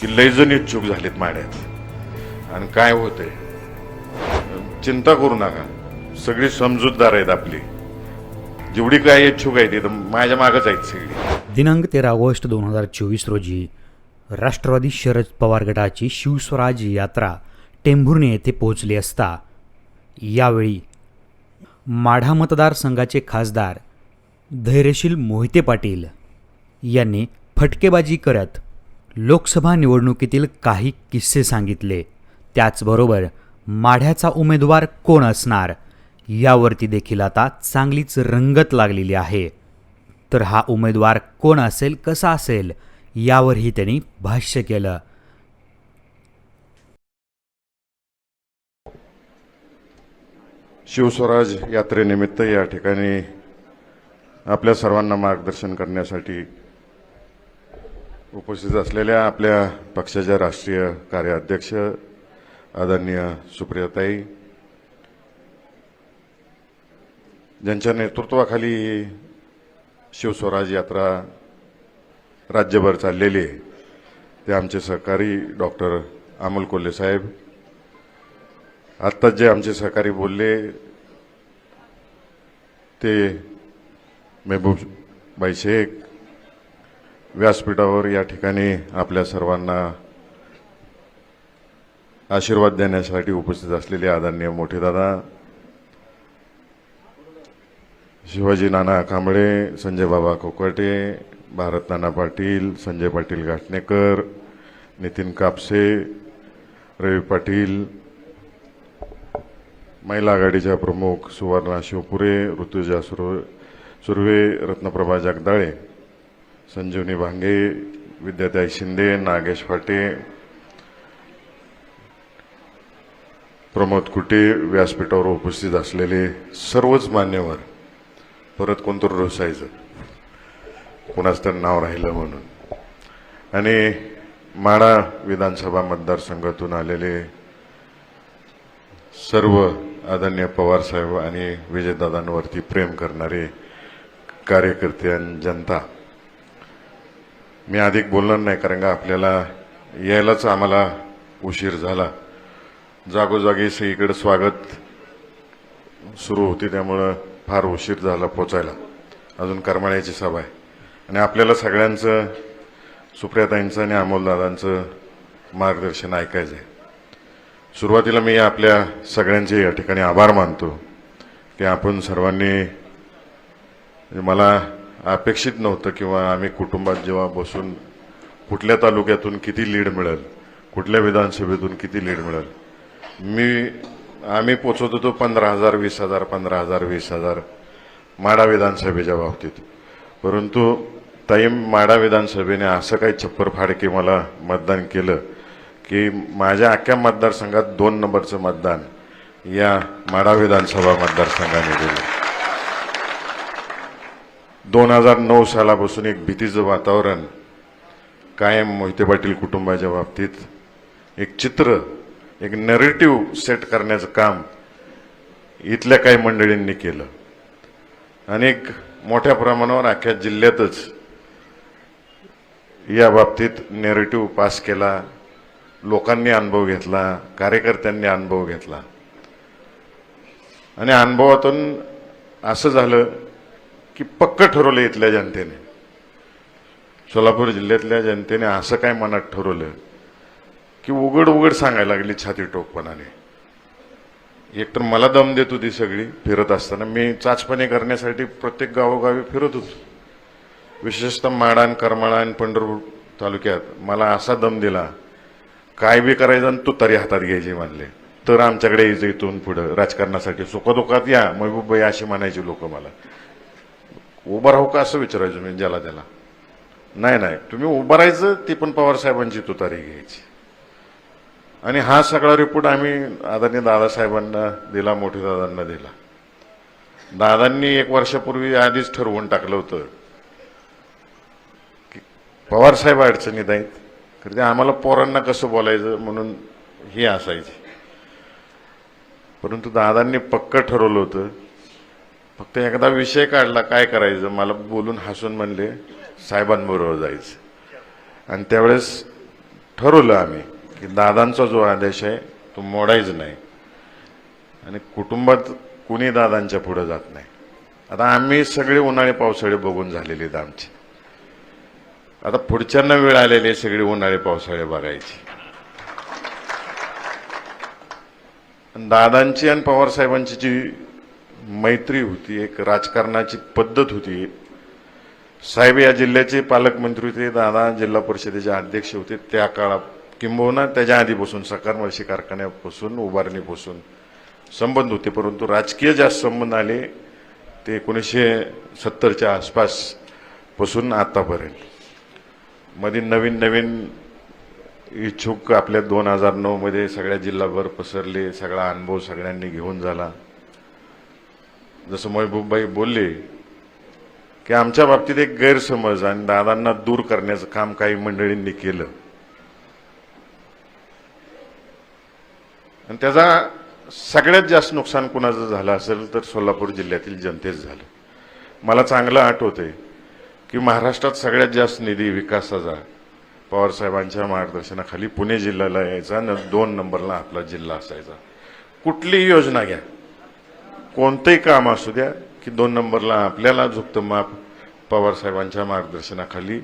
की लय जण इच्छुक झालेत माड्यात. आणि काय होतंय? चिंता करू नका. सगळी समजूतदार आहेत आपली. जेवढी काय इच्छुक आहे ती तर माझ्या मागच आहेत सगळी. दिनांक तेरा ऑगस्ट दोन हजार चोवीस रोजी राष्ट्रवादी शरद पवार गटाची शिवस्वराज यात्रा टेंभुर्णे येथे पोहोचली असता यावेळी माढा मतदारसंघाचे खासदार धैर्यशील मोहिते पाटील यांनी फटकेबाजी करत लोकसभा निवडणुकीतील काही किस्से सांगितले. त्याचबरोबर माढ्याचा उमेदवार कोण असणार? यावरती देखील आता चांगलीच रंगत लागलेली आहे. तर हा उमेदवार कोण असेल कसा असेल यावरही त्यांनी भाष्य केलं. शिवस्वराज यात्रेनिमित्त या ठिकाणी आपल्या सर्वांना मार्गदर्शन करण्यासाठी उपस्थित असलेल्या आपल्या पक्षाच्या राष्ट्रीय कार्याध्यक्ष आदरणीय सुप्रियाताई ज्यांच्या नेतृत्वाखाली शिवस्वराज यात्रा राज्यभर चाललेली आहे ते आमचे सहकारी डॉक्टर अमोल कोल्हे साहेब. आत्ताच जे आमचे सहकारी बोलले ते मेहबूबबाई शेख व्यासपीठावर या ठिकाणी आपल्या सर्वांना आशीर्वाद देण्यासाठी उपस्थित असलेले आदरणीय मोठे दादा शिवाजी नाना कांबळे संजय बाबा कोकटे भारत नाना पाटील संजय पाटील घाटणेकर नितीन कापसे रवी पाटील महिला आघाडीच्या प्रमुख सुवर्णा शिवपुरे ऋतुजा सुर्वे सुर्वे रत्नप्रभा जगदाळे संजीवनी भांगे विद्याताई शिंदे नागेश फाटे प्रमोद कुटे व्यासपीठावर उपस्थित असलेले सर्वच मान्यवर परत कोणतं रोसायचं कुणाच तर नाव राहिलं म्हणून. आणि माडा विधानसभा मतदारसंघातून आलेले सर्व आदरणीय पवार साहेब आणि विजयदादांवरती प्रेम करणारे कार्यकर्ते आणि जनता मी अधिक बोलणार नाही कारण का आपल्याला यायलाच आम्हाला उशीर झाला. जागोजागी सगळीकडे स्वागत सुरू होती त्यामुळं फार उशीर झाला पोचायला. अजून करमाळ्याची सभा आहे. आणि आपल्याला सगळ्यांचं सुप्रियाताईंचं आणि अमोलदादांचं मार्गदर्शन ऐकायचं आहे सुरुवातीला मी आपल्या सगळ्यांचे या ठिकाणी आभार मानतो. की आपण सर्वांनी म्हणजे मला अपेक्षित नव्हतं किंवा आम्ही कुटुंबात जेव्हा बसून कुठल्या तालुक्यातून किती लीड मिळेल कुठल्या विधानसभेतून किती लीड मिळेल. मी आम्ही पोचवत होतो पंधरा हजार वीस हजार पंधरा हजार वीस हजार माडा विधानसभेच्या बाबतीत. परंतु ताईम माडा विधानसभेने असं काही छप्पर फाडके मला मतदान केलं की माझ्या अख्ख्या मतदारसंघात दोन नंबरचं मतदान या माडा विधानसभा मतदारसंघाने दिलं. दोन हजार नऊ सालापासून एक भीतीचं वातावरण कायम मोहिते पाटील कुटुंबाच्या बाबतीत एक चित्र एक नरेटिव्ह सेट करण्याचं काम इथल्या काही मंडळींनी केलं. आणि एक मोठ्या प्रमाणावर अख्ख्या जिल्ह्यातच या बाबतीत नेरेटिव्ह पास केला लोकांनी अनुभव घेतला कार्यकर्त्यांनी अनुभव घेतला. आणि अनुभवातून असं झालं की पक्क ठरवलं इथल्या जनतेने. सोलापूर जिल्ह्यातल्या जनतेने असं काय मनात ठरवलं की उघड उघड सांगायला लागली छाती टोकपणाने. एकतर मला दम देत होती सगळी फिरत असताना. मी चाचपणे करण्यासाठी प्रत्येक गावोगावी फिरत होतो. विशेषतः माडान करमाळा आणि पंढरपूर तालुक्यात मला असा दम दिला काय बी करायचं आणि तू तरी हातात घ्यायची म्हणले. तर आमच्याकडे यायचं इथून पुढं राजकारणासाठी सुखदुखात या महबूबाई अशी म्हणायची लोक मला. उभं राहू का असं विचारायचं मी ज्याला त्याला? नाही नाही. तुम्ही उभं राहायचं ती पण पवार साहेबांची तुतारी घ्यायची. आणि हा सगळा रिपोर्ट आम्ही आदरणीय दादासाहेबांना दिला मोठे दादांना दिला. दादांनी एक वर्षापूर्वी आधीच ठरवून टाकलं होतं की पवार साहेब अडचणीत आहेत खरं ते आम्हाला पोरांना कसं बोलायचं म्हणून हे असायचे. परंतु दादांनी पक्क ठरवलं होतं फक्त एकदा विषय काढला काय करायचं? मला बोलून हसून म्हणले साहेबांबरोबर जायचं. आणि त्यावेळेस ठरवलं आम्ही की दादांचा जो आदेश आहे तो मोडायच नाही. आणि कुटुंबात कुणी दादांच्या पुढे जात नाही. आता आम्ही सगळे उन्हाळे पावसाळे बघून झालेले आहेत आमचे. आता पुढच्यांना वेळ आलेली आहे सगळी उन्हाळे पावसाळे बघायची. दादांची आणि पवार साहेबांची जी मैत्री होती एक राजकारणाची पद्धत होती. साहेब या जिल्ह्याचे पालकमंत्री होते दादा जिल्हा परिषदेचे अध्यक्ष होते. त्या काळात किंबहुना त्याच्या आधीपासून सकारमर्शी कारखान्यापासून उभारणीपासून संबंध होते. परंतु राजकीय जास्त संबंध आले ते एकोणीसशे सत्तरच्या आसपासपासून आतापर्यंत. मध्ये नवीन नवीन इच्छुक आपल्या दोन हजार नऊमध्ये सगळ्या जिल्हाभर पसरले सगळा अनुभव सगळ्यांनी घेऊन झाला. जसं महबूबबाई बोलले की आमच्या बाबतीत एक गैरसमज आणि दादांना दूर करण्याचं काम काही मंडळींनी केलं. आणि त्याचा सगळ्यात जास्त नुकसान कुणाचं झालं असेल तर सोलापूर जिल्ह्यातील जनतेच झालं. मला चांगलं आठवतंय की महाराष्ट्रात सगळ्यात जास्त निधी विकासाचा पवारसाहेबांच्या मार्गदर्शनाखाली पुणे जिल्ह्याला यायचा आणि दोन नंबरला आपला जिल्हा असायचा. कुठलीही योजना घ्या. कोणतंही काम असू द्या की दोन नंबरला आपल्याला झुकतं माप पवार साहेबांच्या मार्गदर्शनाखाली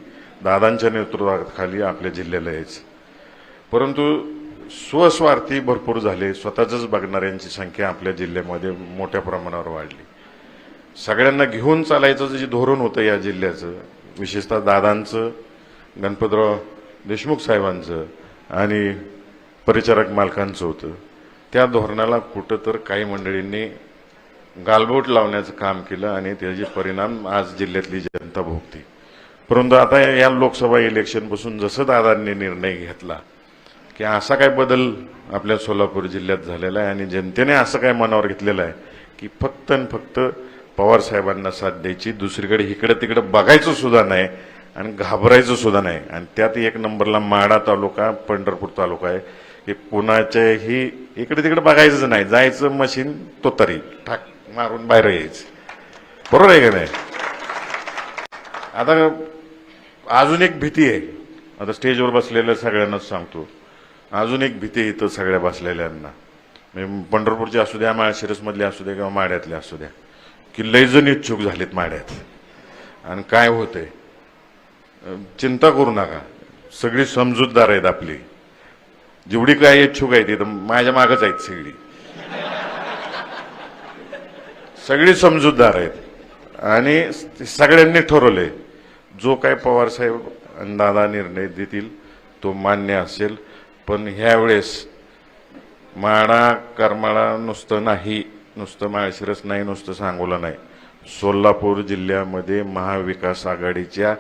दादांच्या नेतृत्वाखाली आपल्या जिल्ह्याला यायचं. परंतु स्वस्वार्थी भरपूर झाले स्वतःच बघणाऱ्यांची संख्या आपल्या जिल्ह्यामध्ये मोठ्या प्रमाणावर वाढली. सगळ्यांना घेऊन चालायचं जे धोरण होतं या जिल्ह्याचं विशेषतः दादांचं गणपतराव देशमुख साहेबांचं आणि परिचारक मालकांचं होतं त्या धोरणाला कुठं तर काही मंडळींनी गालबोट लावण्याचं काम केलं आणि त्याचे परिणाम आज जिल्ह्यातली जनता भोगते. परंतु आता या लोकसभा इलेक्शनपासून जसं दादांनी निर्णय घेतला की असा काय बदल आपल्या सोलापूर जिल्ह्यात झालेला आहे आणि जनतेने असं काय मनावर घेतलेलं आहे की फक्त आणि फक्त पवार साहेबांना साथ द्यायची दुसरीकडे इकडं तिकडं बघायचं सुद्धा नाही आणि घाबरायचं सुद्धा नाही. आणि त्यात एक नंबरला माडा तालुका पंढरपूर तालुका आहे की कुणाच्याही इकडे तिकडे बघायचंच नाही. जायचं मशीन तो तरी. ठाक मारून बाहेर यायचं. बरोबर आहे का नाही? आता अजून एक भीती आहे. आता स्टेजवर बसलेल्या सगळ्यांनाच सांगतो. अजून एक भीती आहे इथं सगळ्या बसलेल्यांना. म्हणजे पंढरपूरचे असू द्या माळशिरसमधले असू द्या किंवा माड्यातले असू द्या की लयजण इच्छुक झालेत माड्यात. आणि काय होतंय? चिंता करू नका. सगळी समजूतदार आहेत आपली. जेवढी काय इच्छुक आहेत तर माझ्या मागच आहेत सगळी. सगळी समजूतदार आहेत. आणि सगळ्यांनी ठरवलंय जो काय पवारसाहेब दादा निर्णय देतील तो मान्य असेल. पण ह्यावेळेस माडा करमाळा नुसतं नाही नुसतं माळशिरस नाही नुसतं सांगोला नाही. सोलापूर जिल्ह्यामध्ये महाविकास आघाडीच्या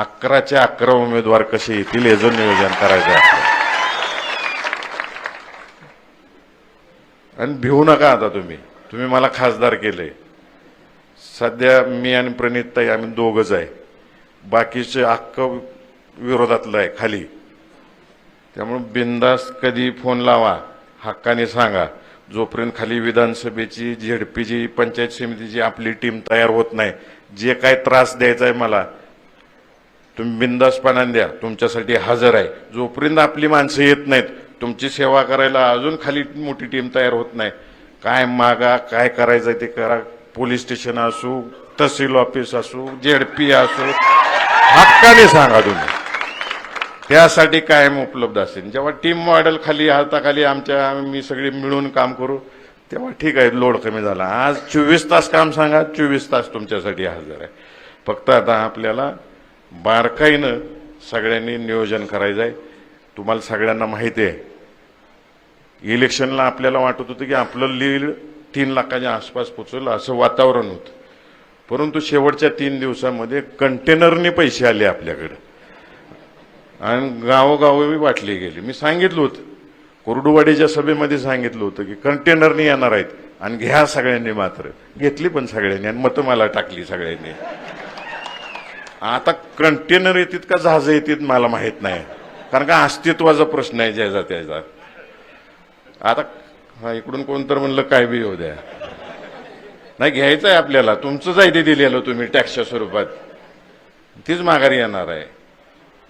अकराच्या अकरा उमेदवार कसे येतील याचं नियोजन करायचं आहे आणि भिवू नका आता तुम्ही. तुम्ही मला खासदार केले. सध्या मी आणि प्रणितताई आम्ही दोघंच आहे. बाकीचे अख्ख विरोधातलं आहे खाली. त्यामुळे बिंदास कधी फोन लावा हक्काने सांगा. जोपर्यंत खाली विधानसभेची झेडपीची पंचायत समितीची आपली टीम तयार होत नाही जे काय त्रास द्यायचा आहे मला तुम्ही बिंदासपणाने द्या. तुमच्यासाठी हजर आहे. जोपर्यंत आपली माणसं येत नाहीत तुमची सेवा करायला अजून खाली मोठी टीम तयार होत नाही काय मागा काय करायचं ते करा. पोलीस स्टेशन असू तहसील ऑफिस असू जेडपी असू. हक्काने सांगा तुम्ही. त्यासाठी कायम उपलब्ध असेल. जेव्हा टीम मॉडेल खाली हाताखाली आमच्या मी सगळे मिळून काम करू तेव्हा ठीक आहे लोड कमी झाला. आज चोवीस तास काम सांगा चोवीस तास तुमच्यासाठी हजर आहे. फक्त आता आपल्याला बारकाईनं सगळ्यांनी नियोजन करायचं आहे तुम्हाला सगळ्यांना माहिती आहे. इलेक्शनला आपल्याला वाटत होतं की आपलं लीड तीन लाखाच्या आसपास पोचवलं असं वातावरण होतं. परंतु शेवटच्या तीन दिवसामध्ये कंटेनरने पैसे आले आपल्याकडे. आणि गावोगावी वाटली गेली. मी सांगितलं होतं. कोरडुवाडीच्या सभेमध्ये सांगितलं होतं की कंटेनरने येणार आहेत आणि घ्या सगळ्यांनी मात्र. घेतली पण सगळ्यांनी आणि मतं मला टाकली सगळ्यांनी. आता कंटेनर येतात का जहाज येतात मला माहीत नाही. कारण का अस्तित्वाचा प्रश्न आहे ज्याचा त्याचा. आता हा इकडून कोणतर म्हणलं काय बी येऊ द्या. नाही घ्यायचं आहे आपल्याला. तुमचंच आहे ते दिलेलं तुम्ही टॅक्सच्या स्वरूपात. तीच माघारी येणार आहे.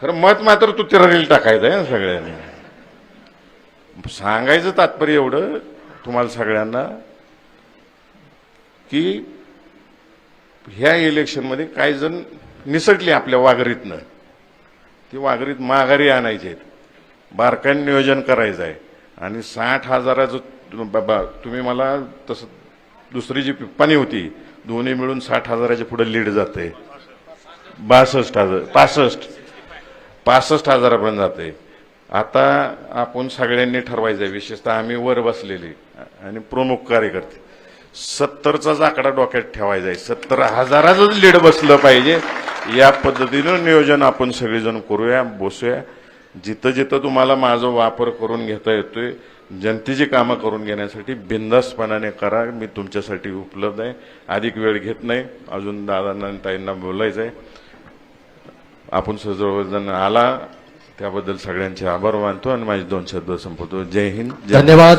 खरं मत मात्र तू तिररील टाकायचं आहे ना सगळ्यांनी. सांगायचं तात्पर्य एवढं तुम्हाला सगळ्यांना की ह्या इलेक्शनमध्ये काही जण निसटली आपल्या वाघरीतनं ती वाघरीत माघारी आणायची आहेत बारकाईन नियोजन करायचं आहे आणि साठ हजाराचं बाबा तुम्ही मला तसं दुसरी जी पिप्पाणी होती दोन्ही मिळून साठ हजाराच्या पुढे लीड जाते. बासष्ट हजार पासष्ट. पासष्ट हजारापर्यंत जाते. आता आपण सगळ्यांनी ठरवायचं आहे विशेषतः आम्ही वर बसलेले आणि प्रमुख कार्यकर्ते. सत्तरचाच आकडा डोक्यात ठेवायचा आहे. सत्तर हजाराचंच लीड बसलं पाहिजे. या पद्धतीनं नियोजन आपण सगळेजण करूया बसूया. जिथं जिथं तुम्हाला माझा वापर करून घेता येतोय जनतेची कामं करून घेण्यासाठी बिंदासपणाने करा. मी तुमच्यासाठी उपलब्ध आहे. अधिक वेळ घेत नाही. अजून दादांना आणि ताईंना बोलायचं आहे. आपण सर्वजण आला. त्याबद्दल सगळ्यांचे आभार मानतो आणि माझे दोन शब्द संपवतो. जय हिंद. जय धन्यवाद.